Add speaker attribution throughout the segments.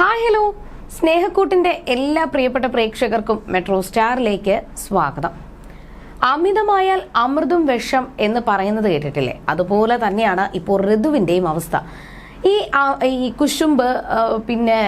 Speaker 1: Hi hello. സ്നേഹക്കൂട്ടിന്റെ എല്ലാ പ്രിയപ്പെട്ട പ്രേക്ഷകർക്കും മെട്രോ സ്റ്റാറിലേക്ക് സ്വാഗതം. അമിതമായാൽ അമൃതും വിഷം എന്ന് പറയുന്നത് കേട്ടിട്ടില്ലേ? അതുപോലെ തന്നെയാണ് ഇപ്പോൾ ഋതുവിന്റെയും അവസ്ഥ. ഈ ഈ കുശുമ്പ് പിന്നെ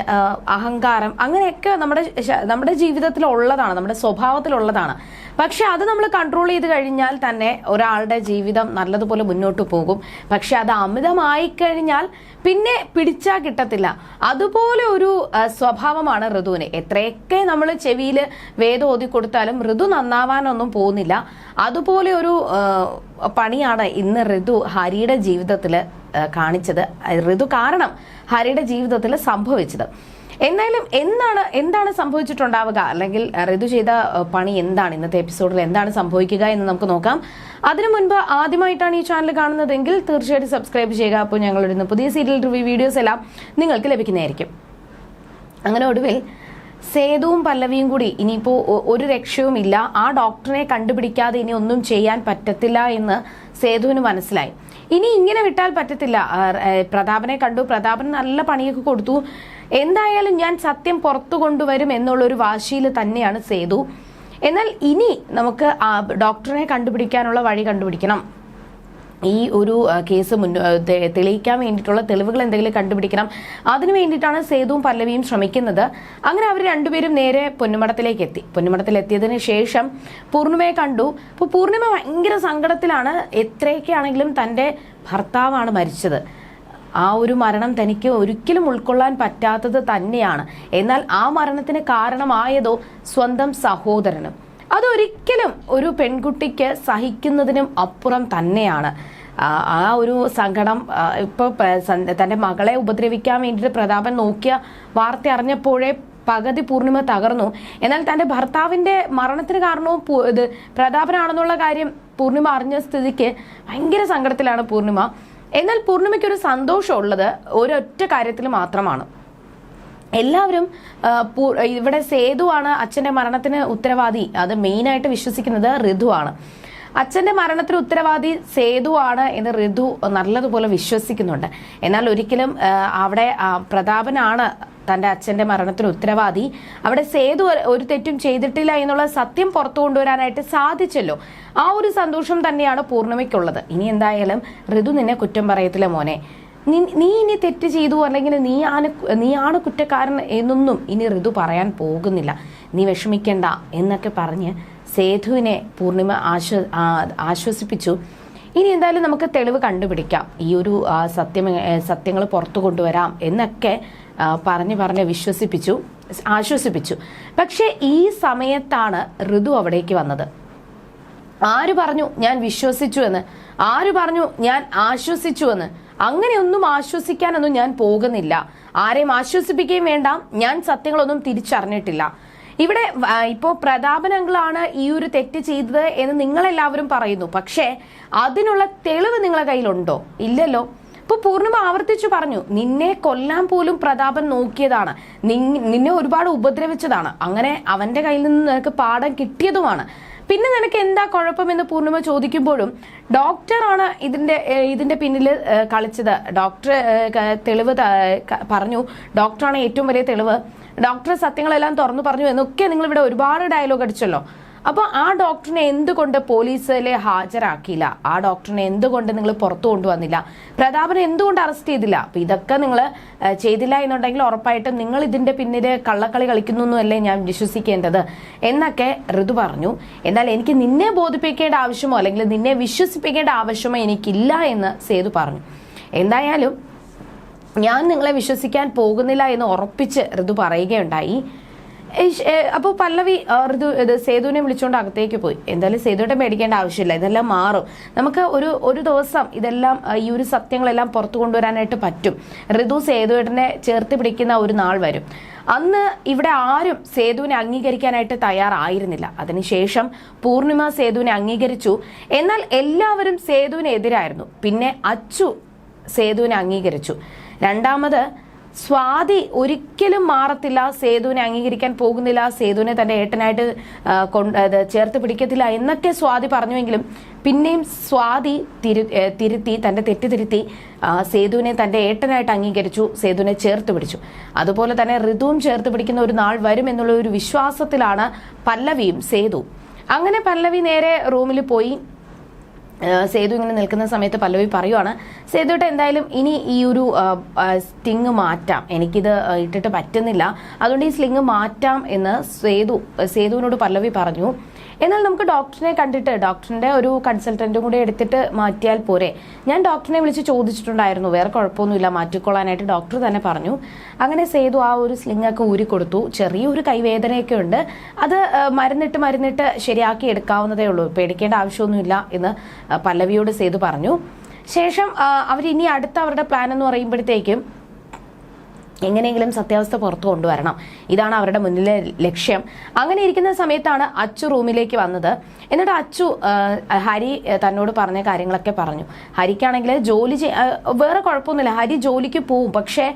Speaker 1: അഹങ്കാരം അങ്ങനെയൊക്കെ നമ്മുടെ നമ്മുടെ ജീവിതത്തിൽ ഉള്ളതാണ് നമ്മുടെ സ്വഭാവത്തിലുള്ളതാണ്. പക്ഷെ അത് നമ്മൾ കൺട്രോൾ ചെയ്ത് കഴിഞ്ഞാൽ തന്നെ ഒരാളുടെ ജീവിതം നല്ലതുപോലെ മുന്നോട്ട് പോകും. പക്ഷെ അത് അമിതമായി കഴിഞ്ഞാൽ പിന്നെ പിടിച്ചാൽ കിട്ടത്തില്ല. അതുപോലെ ഒരു സ്വഭാവമാണ് ഋതുവിന്. എത്രയൊക്കെ നമ്മൾ ചെവിയിൽ വേദം ഓതി കൊടുത്താലും ഋതു നന്നാവാനൊന്നും പോകുന്നില്ല. അതുപോലെ ഒരു പണിയാണ് ഇന്ന് ഋതു ഹരിയുടെ ജീവിതത്തിൽ കാണിച്ചത്. ഋതു കാരണം ഹരിയുടെ ജീവിതത്തിൽ സംഭവിച്ചത്. എന്തായാലും എന്താണ് എന്താണ് സംഭവിച്ചിട്ടുണ്ടാവുക? അല്ലെങ്കിൽ ഋതു ചെയ്ത പണി എന്താണ്? ഇന്നത്തെ എപ്പിസോഡിൽ എന്താണ് സംഭവിക്കുക എന്ന് നമുക്ക് നോക്കാം. അതിനു മുൻപ് ആദ്യമായിട്ടാണ് ഈ ചാനൽ കാണുന്നതെങ്കിൽ തീർച്ചയായിട്ടും സബ്സ്ക്രൈബ് ചെയ്യുക. അപ്പോൾ ഞങ്ങളിടുന്ന പുതിയ സീരിയൽ റിവ്യൂ വീഡിയോസ് എല്ലാം നിങ്ങൾക്ക് ലഭിക്കുന്നതായിരിക്കും. അങ്ങനെ ഒടുവിൽ സേതുവും പല്ലവിയും കൂടി ഇനിയിപ്പോ ഒരു രക്ഷയും ഇല്ല. ആ ഡോക്ടറിനെ കണ്ടുപിടിക്കാതെ ഇനി ഒന്നും ചെയ്യാൻ പറ്റത്തില്ല എന്ന് സേതുവിന് മനസ്സിലായി. ഇനി ഇങ്ങനെ വിട്ടാൽ പറ്റത്തില്ല. പ്രതാപനെ കണ്ടു. പ്രതാപൻ നല്ല പണിയൊക്കെ കൊടുത്തു. എന്തായാലും ഞാൻ സത്യം പുറത്തു കൊണ്ടുവരും എന്നുള്ളൊരു വാശിയിൽ തന്നെയാണ് സേതു. എന്നാൽ ഇനി നമുക്ക് ഡോക്ടറിനെ കണ്ടുപിടിക്കാനുള്ള വഴി കണ്ടുപിടിക്കണം. ഈ ഒരു കേസ് മുന്നോ തെളിയിക്കാൻ വേണ്ടിയിട്ടുള്ള തെളിവുകൾ എന്തെങ്കിലും കണ്ടുപിടിക്കണം. അതിനു വേണ്ടിയിട്ടാണ് സേതുവും പല്ലവിയും ശ്രമിക്കുന്നത്. അങ്ങനെ അവർ രണ്ടുപേരും നേരെ പൊന്നുമടത്തിലേക്ക് എത്തി. പൊന്നുമടത്തിൽ എത്തിയതിന് ശേഷം പൂർണിമയെ കണ്ടു. അപ്പോൾ പൂർണിമ ഭയങ്കര സങ്കടത്തിലാണ്. എത്രയൊക്കെ ആണെങ്കിലും തന്റെ ഭർത്താവാണ് മരിച്ചത്. ആ ഒരു മരണം തനിക്ക് ഒരിക്കലും ഉൾക്കൊള്ളാൻ പറ്റാത്തത് തന്നെയാണ്. എന്നാൽ ആ മരണത്തിന് കാരണമായതോ സ്വന്തം സഹോദരനും. അതൊരിക്കലും ഒരു പെൺകുട്ടിക്ക് സഹിക്കുന്നതിനും അപ്പുറം തന്നെയാണ്. ആ ഒരു സങ്കടം ഇപ്പൊ തന്റെ മകളെ ഉപദ്രവിക്കാൻ വേണ്ടിയിട്ട് പ്രതാപൻ നോക്കിയ വാർത്ത അറിഞ്ഞപ്പോഴേ പകുതി പൂർണിമ തകർന്നു. എന്നാൽ തന്റെ ഭർത്താവിന്റെ മരണത്തിന് കാരണവും ഇത് പ്രതാപനാണെന്നുള്ള കാര്യം പൂർണിമ അറിഞ്ഞ സ്ഥിതിക്ക് ഭയങ്കര സങ്കടത്തിലാണ് പൂർണിമ. എന്നാൽ പൂർണിമയ്ക്ക് ഒരു സന്തോഷമുള്ളത് ഒരൊറ്റ കാര്യത്തിൽ മാത്രമാണ്. എല്ലാവരും ഇവിടെ സേതുവാണ് അച്ഛന്റെ മരണത്തിന് ഉത്തരവാദി. അത് മെയിനായിട്ട് വിശ്വസിക്കുന്നത് ഋതുവാണ് അച്ഛന്റെ മരണത്തിന് ഉത്തരവാദി സേതുവാണ് എന്ന് ഋതു നല്ലതുപോലെ വിശ്വസിക്കുന്നുണ്ട്. എന്നാൽ ഒരിക്കലും അവിടെ പ്രതാപനാണ് തന്റെ അച്ഛന്റെ മരണത്തിന് ഉത്തരവാദി. അവിടെ സേതു ഒരു തെറ്റും ചെയ്തിട്ടില്ല എന്നുള്ള സത്യം പുറത്തു കൊണ്ടുവരാനായിട്ട് സാധിച്ചല്ലോ. ആ ഒരു സന്തോഷം തന്നെയാണ് പൂർണിമയ്ക്കുള്ളത്. ഇനി എന്തായാലും ഋതു നിന്നെ കുറ്റം പറയത്തില്ല മോനെ. നീ- ഇനി തെറ്റ് ചെയ്തു അല്ലെങ്കിൽ നീ ആണ് നീ ആണ് കുറ്റക്കാരൻ എന്നൊന്നും ഇനി ഋതു പറയാൻ പോകുന്നില്ല. നീ വിഷമിക്കണ്ട എന്നൊക്കെ പറഞ്ഞ് സേതുവിനെ പൂർണിമ ആശ്വ ആശ്വസിപ്പിച്ചു. ഇനി എന്തായാലും നമുക്ക് തെളിവ് കണ്ടുപിടിക്കാം. ഈ ഒരു സത്യം സത്യങ്ങൾ പുറത്തു കൊണ്ടുവരാം എന്നൊക്കെ പറഞ്ഞ് പറഞ്ഞ് വിശ്വസിപ്പിച്ചു ആശ്വസിപ്പിച്ചു. പക്ഷേ ഈ സമയത്താണ് ഋതു അവിടേക്ക് വന്നത്. ആര് പറഞ്ഞു ഞാൻ വിശ്വസിച്ചു എന്ന്? ആര് പറഞ്ഞു ഞാൻ ആശ്വസിച്ചു എന്ന്? അങ്ങനെയൊന്നും ആശ്വസിക്കാനൊന്നും ഞാൻ പോകുന്നില്ല. ആരെയും ആശ്വസിപ്പിക്കുകയും വേണ്ട. ഞാൻ സത്യങ്ങളൊന്നും തിരിച്ചറിഞ്ഞിട്ടില്ല. ഇവിടെ ഇപ്പോൾ ഇപ്പോ പ്രതാപൻ അങ്കിളാണ് ഈ ഒരു തെറ്റ് ചെയ്തത് എന്ന് നിങ്ങളെല്ലാവരും പറയുന്നു. പക്ഷേ അതിനുള്ള തെളിവ് നിങ്ങളുടെ കയ്യിലുണ്ടോ? ഇല്ലല്ലോ. ഇപ്പൊ പൂർണിമ ആവർത്തിച്ചു പറഞ്ഞു നിന്നെ കൊല്ലാൻ പോലും പ്രതാപൻ നോക്കിയതാണ്. നിന്നെ ഒരുപാട് ഉപദ്രവിച്ചതാണ്. അങ്ങനെ അവന്റെ കയ്യിൽ നിന്ന് നിനക്ക് പാഠം കിട്ടിയതുമാണ്. പിന്നെ നിനക്ക് എന്താ കുഴപ്പമെന്ന് പൂർണിമ ചോദിക്കുമ്പോഴും ഡോക്ടറാണ് ഇതിന്റെ ഇതിന്റെ പിന്നിൽ കളിച്ചത്. ഡോക്ടർ തെളിവ് പറഞ്ഞു. ഡോക്ടറാണ് ഏറ്റവും വലിയ തെളിവ്. ഡോക്ടർ സത്യങ്ങളെല്ലാം തുറന്നു പറഞ്ഞു എന്നൊക്കെ നിങ്ങൾ ഇവിടെ ഒരുപാട് ഡയലോഗ് അടിച്ചല്ലോ. അപ്പോൾ ആ ഡോക്ടറിനെ എന്തുകൊണ്ട് പോലീസിലെ ഹാജരാക്കിയില്ല? ആ ഡോക്ടറിനെ എന്തുകൊണ്ട് നിങ്ങൾ പുറത്തു കൊണ്ടുവന്നില്ല? പ്രതാപനെ എന്തുകൊണ്ട് അറസ്റ്റ് ചെയ്തില്ല? അപ്പൊ ഇതൊക്കെ നിങ്ങൾ ചെയ്തില്ല എന്നുണ്ടെങ്കിൽ ഉറപ്പായിട്ടും നിങ്ങൾ ഇതിന്റെ പിന്നിൽ കള്ളക്കളി കളിക്കുന്നു എന്നല്ലേ ഞാൻ വിശ്വസിക്കേണ്ടത് എന്നൊക്കെ ഋതു പറഞ്ഞു. എന്നാൽ എനിക്ക് നിന്നെ ബോധിപ്പിക്കേണ്ട ആവശ്യമോ അല്ലെങ്കിൽ നിന്നെ വിശ്വസിപ്പിക്കേണ്ട ആവശ്യമോ എനിക്കില്ല എന്ന് സേതു പറഞ്ഞു. എന്തായാലും ഞാൻ നിങ്ങളെ വിശ്വസിക്കാൻ പോകുന്നില്ല എന്ന് ഉറപ്പിച്ച് ഋതു പറയുകയുണ്ടായി. അപ്പോൾ പല്ലവി ഋതു ഇത് സേതുവിനെ വിളിച്ചുകൊണ്ട് അകത്തേക്ക് പോയി. എന്തായാലും സേതുവിനെ മേടിക്കേണ്ട ആവശ്യമില്ല. ഇതെല്ലാം മാറും. നമുക്ക് ഒരു ഒരു ദിവസം ഇതെല്ലാം ഈ ഒരു സത്യങ്ങളെല്ലാം പുറത്തു കൊണ്ടുവരാനായിട്ട് പറ്റും. ഋതു സേതുവേട്ടനെ ചേർത്ത് പിടിക്കുന്ന ഒരു നാൾ വരും. അന്ന് ഇവിടെ ആരും സേതുവിനെ അംഗീകരിക്കാനായിട്ട് തയ്യാറായിരുന്നില്ല. അതിനുശേഷം പൂർണിമ സേതുവിനെ അംഗീകരിച്ചു. എന്നാൽ എല്ലാവരും സേതുവിനെതിരായിരുന്നു. പിന്നെ അച്ചു സേതുവിനെ അംഗീകരിച്ചു. രണ്ടാമത് സ്വാതി ഒരിക്കലും മാറത്തില്ല. സേതുവിനെ അംഗീകരിക്കാൻ പോകുന്നില്ല. സേതുവിനെ തന്റെ ഏട്ടനായിട്ട് ചേർത്ത് പിടിക്കത്തില്ല എന്നൊക്കെ സ്വാതി പറഞ്ഞുവെങ്കിലും പിന്നെയും സ്വാതി തിരു തിരുത്തി തന്റെ തെറ്റ് തിരുത്തി സേതുവിനെ തന്റെ ഏട്ടനായിട്ട് അംഗീകരിച്ചു. സേതുവിനെ ചേർത്ത് പിടിച്ചു. അതുപോലെ തന്നെ ഋതുവും ചേർത്ത് പിടിക്കുന്ന ഒരു നാൾ വരും എന്നുള്ള ഒരു വിശ്വാസത്തിലാണ് പല്ലവിയും സേതു. അങ്ങനെ പല്ലവി നേരെ റൂമിൽ പോയി. സേതു ഇങ്ങനെ നിൽക്കുന്ന സമയത്ത് പല്ലവി പറയുവാണ് സേതുട്ട് എന്തായാലും ഇനി ഈ ഒരു സ്റ്റിങ് മാറ്റാം. എനിക്കിത് ഇട്ടിട്ട് പറ്റുന്നില്ല. അതുകൊണ്ട് ഈ സ്ലിങ് മാറ്റാം എന്ന് സേതു സേതുവിനോട് പല്ലവി പറഞ്ഞു. എന്നാൽ നമുക്ക് ഡോക്ടറിനെ കണ്ടിട്ട് ഡോക്ടറിന്റെ ഒരു കൺസൾട്ടന്റും കൂടി എടുത്തിട്ട് മാറ്റിയാൽ പോരെ. ഞാൻ ഡോക്ടറിനെ വിളിച്ച് ചോദിച്ചിട്ടുണ്ടായിരുന്നു. വേറെ കുഴപ്പമൊന്നുമില്ല. മാറ്റിക്കൊള്ളാനായിട്ട് ഡോക്ടർ തന്നെ പറഞ്ഞു. അങ്ങനെ സേതു ആ ഒരു സ്ലിംഗ് ഒക്കെ ഊരി കൊടുത്തു. ചെറിയൊരു കൈവേദനയൊക്കെ ഉണ്ട്. അത് മരുന്നിട്ട് മരുന്നിട്ട് ശരിയാക്കി എടുക്കാവുന്നതേ ഉള്ളൂ. പേടിക്കേണ്ട ആവശ്യമൊന്നുമില്ല എന്ന് പല്ലവിയോട് സേതു പറഞ്ഞു. ശേഷം അവർ ഇനി അടുത്ത അവരുടെ പ്ലാൻ എന്ന് പറയുമ്പോഴത്തേക്കും എങ്ങനെയെങ്കിലും സത്യാവസ്ഥ പുറത്തു കൊണ്ടുവരണം. ഇതാണ് അവരുടെ മുന്നിലെ ലക്ഷ്യം. അങ്ങനെ ഇരിക്കുന്ന സമയത്താണ് അച്ചു റൂമിലേക്ക് വന്നത്. എന്നിട്ട് അച്ചു ഹരി തന്നോട് പറഞ്ഞ കാര്യങ്ങളൊക്കെ പറഞ്ഞു. ഹരിക്കാണെങ്കിൽ ജോലി വേറെ കുഴപ്പമൊന്നുമില്ല. ഹരി ജോലിക്ക് പോവും. പക്ഷേ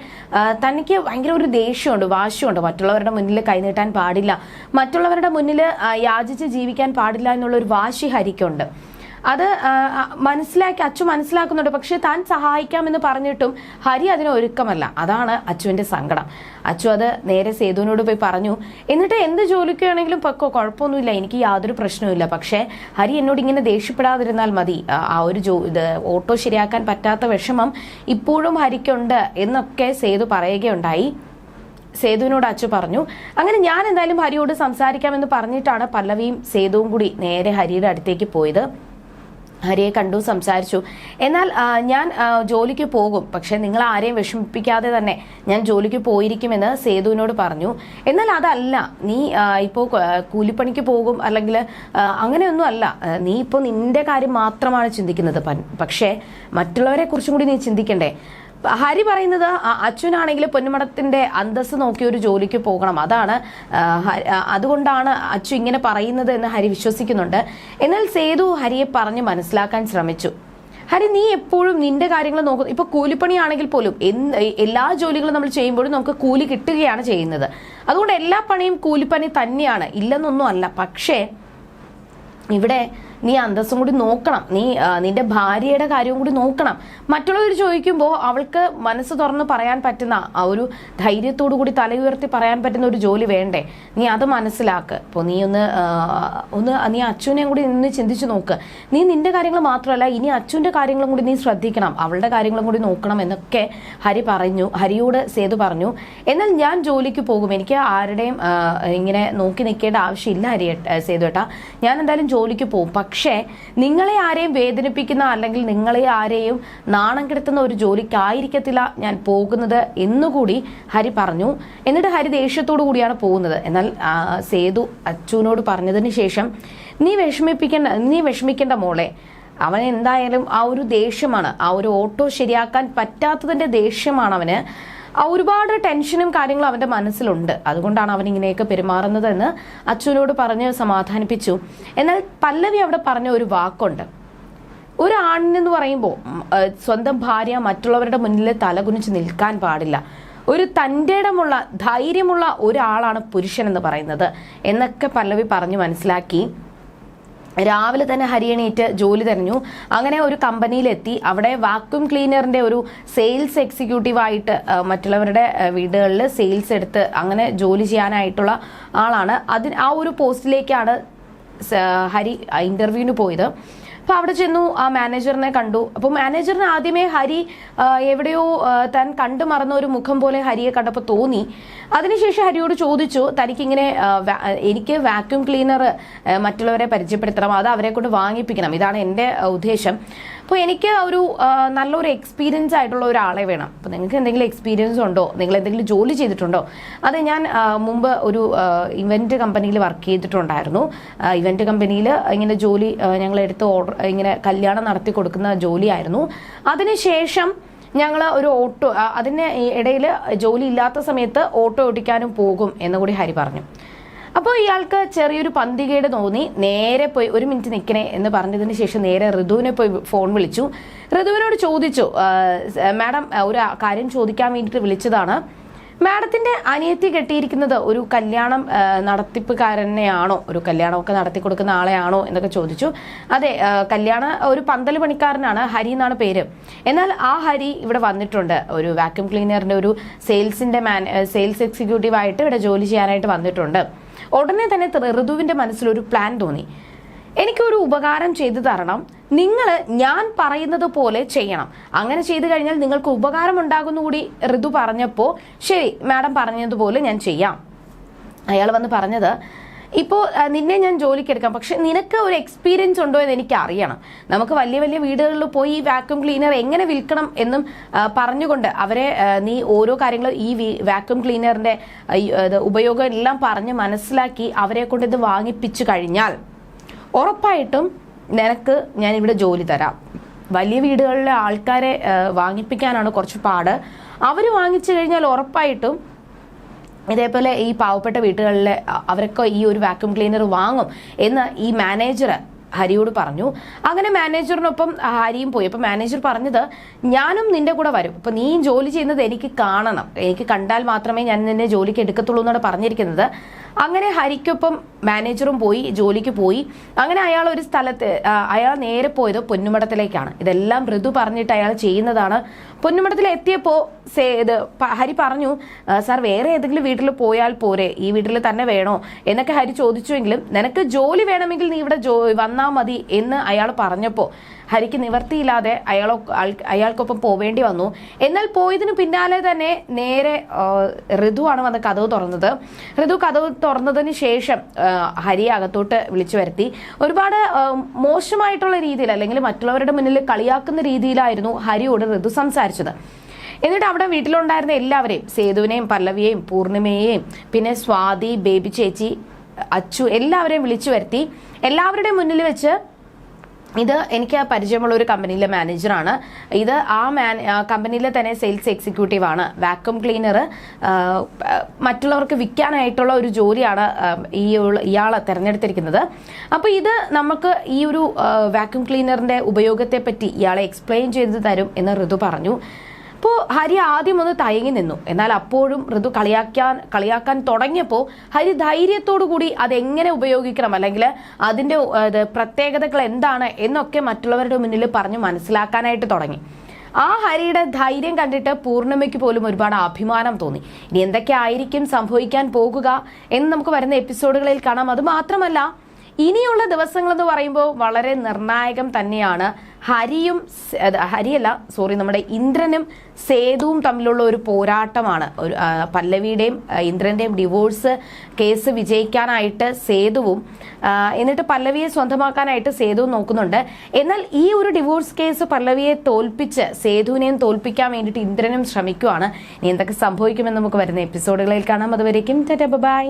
Speaker 1: തനിക്ക് ഭയങ്കര ഒരു ദേഷ്യമുണ്ട് വാശിയുണ്ട്. മറ്റുള്ളവരുടെ മുന്നിൽ കൈനീട്ടാൻ പാടില്ല. മറ്റുള്ളവരുടെ മുന്നിൽ യാചിച്ച് ജീവിക്കാൻ പാടില്ല എന്നുള്ളൊരു വാശി ഹരിക്കുണ്ട്. അത് മനസ്സിലാക്കി അച്ചു മനസ്സിലാക്കുന്നുണ്ട്. പക്ഷേ താൻ സഹായിക്കാമെന്ന് പറഞ്ഞിട്ടും ഹരി അതിന് ഒരുക്കമല്ല. അതാണ് അച്ചുവിന്റെ സങ്കടം. അച്ചു അത് നേരെ സേതുവിനോട് പോയി പറഞ്ഞു എന്നിട്ട് എന്ത് ജോലിക്കാണെങ്കിലും പക്കോ കുഴപ്പമൊന്നുമില്ല. എനിക്ക് യാതൊരു പ്രശ്നവുമില്ല. പക്ഷേ ഹരി എന്നോട് ഇങ്ങനെ ദേഷ്യപ്പെടാതിരുന്നാൽ മതി. ആ, ആ ഒരു ജോ ഇത് ഓട്ടോ ശരിയാക്കാൻ പറ്റാത്ത വിഷമം ഇപ്പോഴും ഹരിക്കുണ്ട് എന്നൊക്കെ സേതു പറയുകയുണ്ടായി. സേതുവിനോട് അച്ചു പറഞ്ഞു അങ്ങനെ ഞാൻ എന്തായാലും ഹരിയോട് സംസാരിക്കാമെന്ന് പറഞ്ഞിട്ടാണ് പല്ലവിയും സേതുവും കൂടി നേരെ ഹരിയുടെ അടുത്തേക്ക് പോയത്. ഹരിയെ കണ്ടു സംസാരിച്ചു. എന്നാൽ ഞാൻ ജോലിക്ക് പോകും. പക്ഷേ നിങ്ങൾ ആരെയും വിഷമിപ്പിക്കാതെ തന്നെ ഞാൻ ജോലിക്ക് പോയിരിക്കുമെന്ന് സേതുവിനോട് പറഞ്ഞു. എന്നാൽ അതല്ല. നീ ഇപ്പോൾ കൂലിപ്പണിക്ക് പോകും അല്ലെങ്കിൽ അങ്ങനെയൊന്നും അല്ല. നീ ഇപ്പോൾ നിന്റെ കാര്യം മാത്രമാണ് ചിന്തിക്കുന്നത് പക്ഷേ മറ്റുള്ളവരെ കുറിച്ചും കൂടി നീ ചിന്തിക്കണ്ടേ? ഹരി പറയുന്നത് അച്ഛനാണെങ്കിൽ പൊന്നുമടത്തിന്റെ അന്തസ് നോക്കി ഒരു ജോലിക്ക് പോകണം. അതാണ് അതുകൊണ്ടാണ് അച്ചു ഇങ്ങനെ പറയുന്നത് എന്ന് ഹരി വിശ്വസിക്കുന്നുണ്ട്. എന്നാൽ സേതു ഹരിയെ പറഞ്ഞ് മനസ്സിലാക്കാൻ ശ്രമിച്ചു. ഹരി നീ എപ്പോഴും നിന്റെ കാര്യങ്ങൾ നോക്കുന്നു ഇപ്പൊ കൂലിപ്പണിയാണെങ്കിൽ പോലും എല്ലാ ജോലികളും നമ്മൾ ചെയ്യുമ്പോഴും നമുക്ക് കൂലി കിട്ടുകയാണ് ചെയ്യുന്നത്. അതുകൊണ്ട് എല്ലാ പണിയും കൂലിപ്പണി തന്നെയാണ്. ഇല്ലെന്നൊന്നും അല്ല. പക്ഷേ ഇവിടെ നീ അന്തസ്സും കൂടി നോക്കണം. നീ നിന്റെ ഭാര്യയുടെ കാര്യവും കൂടി നോക്കണം. മറ്റുള്ളവർ ചോദിക്കുമ്പോൾ അവൾക്ക് മനസ്സ് തുറന്ന് പറയാൻ പറ്റുന്ന ആ ഒരു ധൈര്യത്തോടു കൂടി തലയുയർത്തി പറയാൻ പറ്റുന്ന ഒരു ജോലി വേണ്ടേ? നീ അത് മനസ്സിലാക്ക്. അപ്പോൾ നീ ഒന്ന് ഒന്ന് നീ അച്ഛനെയും കൂടി നിന്ന് ചിന്തിച്ചു നോക്ക്. നീ നിന്റെ കാര്യങ്ങൾ മാത്രമല്ല ഇനി അച്ഛന്റെ കാര്യങ്ങളും കൂടി നീ ശ്രദ്ധിക്കണം. അവളുടെ കാര്യങ്ങളും കൂടി നോക്കണം എന്നൊക്കെ ഹരി പറഞ്ഞു ഹരിയോട് സേതു പറഞ്ഞു. എന്നാൽ ഞാൻ ജോലിക്ക് പോകും. എനിക്ക് ആരുടെയും ഇങ്ങനെ നോക്കി നിൽക്കേണ്ട ആവശ്യമില്ല ഹരി സേതു ഏട്ടാ ഞാൻ എന്തായാലും ജോലിക്ക് പോകും. പക്ഷേ നിങ്ങളെ ആരെയും വേദനിപ്പിക്കുന്ന അല്ലെങ്കിൽ നിങ്ങളെ ആരെയും നാണം കെടുത്തുന്ന ഒരു ജോലിക്കായിരിക്കത്തില്ല ഞാൻ പോകുന്നത് എന്നുകൂടി ഹരി പറഞ്ഞു. എന്നിട്ട് ഹരി ദേഷ്യത്തോടു കൂടിയാണ് പോകുന്നത്. എന്നാൽ സേതു അച്ചുവിനോട് പറഞ്ഞതിന് ശേഷം നീ വിഷമിപ്പിക്കേണ്ട നീ വിഷമിക്കേണ്ട മോളെ. അവൻ എന്തായാലും ആ ഒരു ദേഷ്യമാണ്. ആ ഒരു ഓട്ടോ ശരിയാക്കാൻ പറ്റാത്തതിന്റെ ദേഷ്യമാണ് അവന് ഒരുപാട് ടെൻഷനും കാര്യങ്ങളും അവന്റെ മനസ്സിലുണ്ട്. അതുകൊണ്ടാണ് അവൻ ഇങ്ങനെയൊക്കെ പെരുമാറുന്നതെന്ന് അച്ഛനോട് പറഞ്ഞ് സമാധാനിപ്പിച്ചു. എന്നാൽ പല്ലവി അവിടെ പറഞ്ഞ ഒരു വാക്കുണ്ട്. ഒരു ആണിനെന്ന് പറയുമ്പോൾ സ്വന്തം ഭാര്യ മറ്റുള്ളവരുടെ മുന്നിൽ തലകുനിച്ച് നിൽക്കാൻ പാടില്ല. ഒരു തന്റെടമുള്ള ധൈര്യമുള്ള ഒരാളാണ് പുരുഷൻ എന്ന് പറയുന്നത്. എന്നൊക്കെ പല്ലവി പറഞ്ഞു മനസ്സിലാക്കി. രാവിലെ തന്നെ ഹരിയണീറ്റ് ജോലി തെരഞ്ഞു. അങ്ങനെ ഒരു കമ്പനിയിലെത്തി. അവിടെ വാക്യൂം ക്ലീനറിന്റെ ഒരു സെയിൽസ് എക്സിക്യൂട്ടീവായിട്ട് മറ്റുള്ളവരുടെ വീടുകളിൽ സെയിൽസ് എടുത്ത് അങ്ങനെ ജോലി ചെയ്യാനായിട്ടുള്ള ആളാണ്. അതിന് ആ ഒരു പോസ്റ്റിലേക്കാണ് ഹരി ഇന്റർവ്യൂവിന് പോയത്. അപ്പോൾ അവിടെ ചെന്നു ആ മാനേജറിനെ കണ്ടു. അപ്പോൾ മാനേജറിന് ആദ്യമേ ഹരി എവിടെയോ താൻ കണ്ടു മറന്ന ഒരു മുഖം പോലെ ഹരിയെ കണ്ടപ്പോൾ തോന്നി. അതിനുശേഷം ഹരിയോട് ചോദിച്ചു തനിക്കിങ്ങനെ എനിക്ക് വാക്യൂം ക്ലീനർ മറ്റുള്ളവരെ പരിചയപ്പെടുത്തണം. അത് അവരെ കൊണ്ട് വാങ്ങിപ്പിക്കണം. ഇതാണ് എന്റെ ഉദ്ദേശം. അപ്പോൾ എനിക്ക് ഒരു നല്ലൊരു എക്സ്പീരിയൻസ് ആയിട്ടുള്ള ഒരാളെ വേണം. അപ്പോൾ നിങ്ങൾക്ക് എന്തെങ്കിലും എക്സ്പീരിയൻസ് ഉണ്ടോ? നിങ്ങൾ എന്തെങ്കിലും ജോലി ചെയ്തിട്ടുണ്ടോ? അത് ഞാൻ മുമ്പ് ഒരു ഇവന്റ് കമ്പനിയിൽ വർക്ക് ചെയ്തിട്ടുണ്ടായിരുന്നു. ഇവന്റ് കമ്പനിയിൽ ഇങ്ങനെ ജോലി ഞങ്ങൾ എടുത്ത് ഓർഡർ ഇങ്ങനെ കല്യാണം നടത്തി കൊടുക്കുന്ന ജോലിയായിരുന്നു. അതിനുശേഷം ഞങ്ങൾ ഒരു ഓട്ടോ അതിന് ഇടയിൽ ജോലി ഇല്ലാത്ത സമയത്ത് ഓട്ടോ ഓടിക്കാനും പോകും എന്ന് കൂടി ഹരി പറഞ്ഞു. അപ്പോൾ ഇയാൾക്ക് ചെറിയൊരു പന്തികേട് തോന്നി. നേരെ പോയി ഒരു മിനിറ്റ് നിൽക്കണേ എന്ന് പറഞ്ഞതിന് ശേഷം നേരെ ഋതുവിനെ പോയി ഫോൺ വിളിച്ചു. ഋതുവിനോട് ചോദിച്ചു മാഡം ഒരു കാര്യം ചോദിക്കാൻ വേണ്ടിയിട്ട് വിളിച്ചതാണ്. മാഡത്തിന്റെ അനിയത്തി കെട്ടിയിരിക്കുന്നത് ഒരു കല്യാണം നടത്തിപ്പുകാരനെയാണോ? ഒരു കല്യാണമൊക്കെ നടത്തി കൊടുക്കുന്ന ആളെയാണോ? എന്നൊക്കെ ചോദിച്ചു. അതെ കല്യാണ ഒരു പന്തൽ പണിക്കാരനാണ് ഹരി എന്നാണ് പേര്. എന്നാൽ ആ ഹരി ഇവിടെ വന്നിട്ടുണ്ട്. ഒരു വാക്യൂം ക്ലീനറിന്റെ ഒരു സെയിൽസിന്റെ മാൻ സെയിൽസ് എക്സിക്യൂട്ടീവായിട്ട് ഇവിടെ ജോലി ചെയ്യാനായിട്ട് വന്നിട്ടുണ്ട്. ഉടനെ തന്നെ ഋതുവിന്റെ മനസ്സിൽ ഒരു പ്ലാൻ തോന്നി. എനിക്കൊരു ഉപകാരം ചെയ്തു തരണം. നിങ്ങൾ ഞാൻ പറയുന്നത് പോലെ ചെയ്യണം. അങ്ങനെ ചെയ്തു കഴിഞ്ഞാൽ നിങ്ങൾക്ക് ഉപകാരം ഉണ്ടാകുന്നു കൂടി ഋതു പറഞ്ഞപ്പോൾ ശരി മാഡം പറഞ്ഞതുപോലെ ഞാൻ ചെയ്യാം. അയാൾ വന്ന് പറഞ്ഞത് ഇപ്പോൾ നിന്നെ ഞാൻ ജോലിക്ക് എടുക്കാം പക്ഷെ നിനക്ക് ഒരു എക്സ്പീരിയൻസ് ഉണ്ടോ എന്ന് എനിക്ക് അറിയണം നമുക്ക് വലിയ വലിയ വീടുകളിൽ പോയി ഈ വാക്യൂം ക്ലീനർ എങ്ങനെ വിൽക്കണം എന്നും പറഞ്ഞുകൊണ്ട് അവരെ നീ ഓരോ കാര്യങ്ങളും ഈ വാക്യൂം ഇത് ഉപയോഗം എല്ലാം പറഞ്ഞ് മനസ്സിലാക്കി അവരെ കൊണ്ട് ഇത് വാങ്ങിപ്പിച്ചു കഴിഞ്ഞാൽ ഉറപ്പായിട്ടും നിനക്ക് ഞാൻ ഇവിടെ ജോലി തരാം. വലിയ വീടുകളിലെ ആൾക്കാരെ വാങ്ങിപ്പിക്കാനാണ് കുറച്ച് പാട്. അവർ വാങ്ങിച്ചു കഴിഞ്ഞാൽ ഉറപ്പായിട്ടും ഇതേപോലെ ഈ പാവപ്പെട്ട വീട്ടുകളിലെ അ- അവരൊക്കെ ഈ ഒരു വാക്യൂം ക്ലീനർ വാങ്ങും എന്ന് ഈ മാനേജർ ഹരിയോട് പറഞ്ഞു. അങ്ങനെ മാനേജറിനൊപ്പം ഹരിയും പോയി. അപ്പം മാനേജർ പറഞ്ഞത് ഞാനും നിന്റെ കൂടെ വരും. അപ്പം നീ ജോലി ചെയ്യുന്നത് എനിക്ക് കാണണം. എനിക്ക് കണ്ടാൽ മാത്രമേ ഞാൻ നിന്നെ ജോലിക്ക് എടുക്കത്തുള്ളൂ എന്നാണ് പറഞ്ഞിരിക്കുന്നത്. അങ്ങനെ ഹരിക്കൊപ്പം മാനേജറും പോയി ജോലിക്ക് പോയി. അങ്ങനെ അയാൾ ഒരു സ്ഥലത്ത് അയാൾ നേരെ പോയത് പൊന്നുമടത്തിലേക്കാണ് ഇതെല്ലാം ഋതു പറഞ്ഞിട്ട് അയാൾ ചെയ്യുന്നതാണ് പൊന്നുമടത്തിൽ എത്തിയപ്പോൾ ഇത് ഹരി പറഞ്ഞു "ആ, സാർ വേറെ ഏതെങ്കിലും വീട്ടിൽ പോയാൽ പോരെ ഈ വീട്ടിൽ തന്നെ വേണോ? എന്നൊക്കെ ഹരി ചോദിച്ചുവെങ്കിലും നിനക്ക് ജോലി വേണമെങ്കിൽ നീ ഇവിടെ ജോ വന്നാൽ മതി എന്ന് അയാൾ പറഞ്ഞപ്പോൾ ഹരിക്ക് നിവർത്തിയില്ലാതെ അയാളോ അയാൾക്കൊപ്പം പോവേണ്ടി വന്നു. എന്നാൽ പോയതിന് പിന്നാലെ തന്നെ നേരെ ഋതുവാണ് വന്ന് കഥവ് തുറന്നത്. ഋതു കഥവ് തുറന്നതിന് ശേഷം ഹരി അകത്തോട്ട് വിളിച്ചു വരുത്തി. ഒരുപാട് മോശമായിട്ടുള്ള രീതിയിൽ അല്ലെങ്കിൽ മറ്റുള്ളവരുടെ മുന്നിൽ കളിയാക്കുന്ന രീതിയിലായിരുന്നു ഹരിയോട് ഋതു സംസാരിച്ചത്. എന്നിട്ട് അവിടെ വീട്ടിലുണ്ടായിരുന്ന എല്ലാവരെയും സേതുവിനെയും പല്ലവിയെയും പൂർണിമയെയും പിന്നെ സ്വാതി ബേബി ചേച്ചി അച്ചു എല്ലാവരെയും വിളിച്ചു വരുത്തി. എല്ലാവരുടെയും മുന്നിൽ വെച്ച് ഇത് എനിക്ക് പരിചയമുള്ള ഒരു കമ്പനിയിലെ മാനേജറാണ് ഇത് ആ മാൻ കമ്പനിയിലെ തന്നെ സെയിൽസ് എക്സിക്യൂട്ടീവ് ആണ്. വാക്യൂം ക്ലീനർ മറ്റുള്ളവർക്ക് വിൽക്കാനായിട്ടുള്ള ഒരു ജോലിയാണ് ഈ ഇയാൾ തിരഞ്ഞെടുത്തിരിക്കുന്നത്. അപ്പോൾ ഇത് നമുക്ക് ഈ ഒരു വാക്വം ക്ലീനറിന്റെ ഉപയോഗത്തെപ്പറ്റി ഇയാളെ എക്സ്പ്ലെയിൻ ചെയ്ത് തരും എന്ന് ഋതു പറഞ്ഞു. അപ്പോൾ ഹരി ആദ്യം ഒന്ന് തയങ്ങി നിന്നു. എന്നാൽ അപ്പോഴും ഋതു കളിയാക്കാൻ കളിയാക്കാൻ തുടങ്ങിയപ്പോൾ ഹരി ധൈര്യത്തോടു കൂടി അതെങ്ങനെ ഉപയോഗിക്കണം? അല്ലെങ്കിൽ അതിന്റെ പ്രത്യേകതകൾ എന്താണ്? എന്നൊക്കെ മറ്റുള്ളവരുടെ മുന്നിൽ പറഞ്ഞു മനസ്സിലാക്കാനായിട്ട് തുടങ്ങി. ആ ഹരിയുടെ ധൈര്യം കണ്ടിട്ട് പൂർണിമയ്ക്ക് പോലും ഒരുപാട് അഭിമാനം തോന്നി. ഇനി എന്തൊക്കെ ആയിരിക്കും സംഭവിക്കാൻ പോകുക എന്ന് നമുക്ക് വരുന്ന എപ്പിസോഡുകളിൽ കാണാം. അത് മാത്രമല്ല ഇനിയുള്ള ദിവസങ്ങൾ എന്ന് പറയുമ്പോൾ വളരെ നിർണായകം തന്നെയാണ് ഹരിയും ഹരിയല്ല സോറി നമ്മുടെ ഇന്ദ്രനും സേതുവും തമ്മിലുള്ള ഒരു പോരാട്ടമാണ്. ഒരു പല്ലവിയുടെയും ഇന്ദ്രന്റെയും ഡിവോഴ്സ് കേസ് വിജയിക്കാനായിട്ട് സേതുവും എന്നിട്ട് പല്ലവിയെ സ്വന്തമാക്കാനായിട്ട് സേതുവും നോക്കുന്നുണ്ട്. എന്നാൽ ഈ ഒരു ഡിവോഴ്സ് കേസ് പല്ലവിയെ തോൽപ്പിച്ച് സേതുവിനെയും തോൽപ്പിക്കാൻ വേണ്ടിയിട്ട് ഇന്ദ്രനും ശ്രമിക്കുവാണ്. ഇനി എന്തൊക്കെ സംഭവിക്കുമെന്ന് നമുക്ക് വരുന്ന എപ്പിസോഡുകളിൽ കാണാം. അതുവരേക്കും ബൈ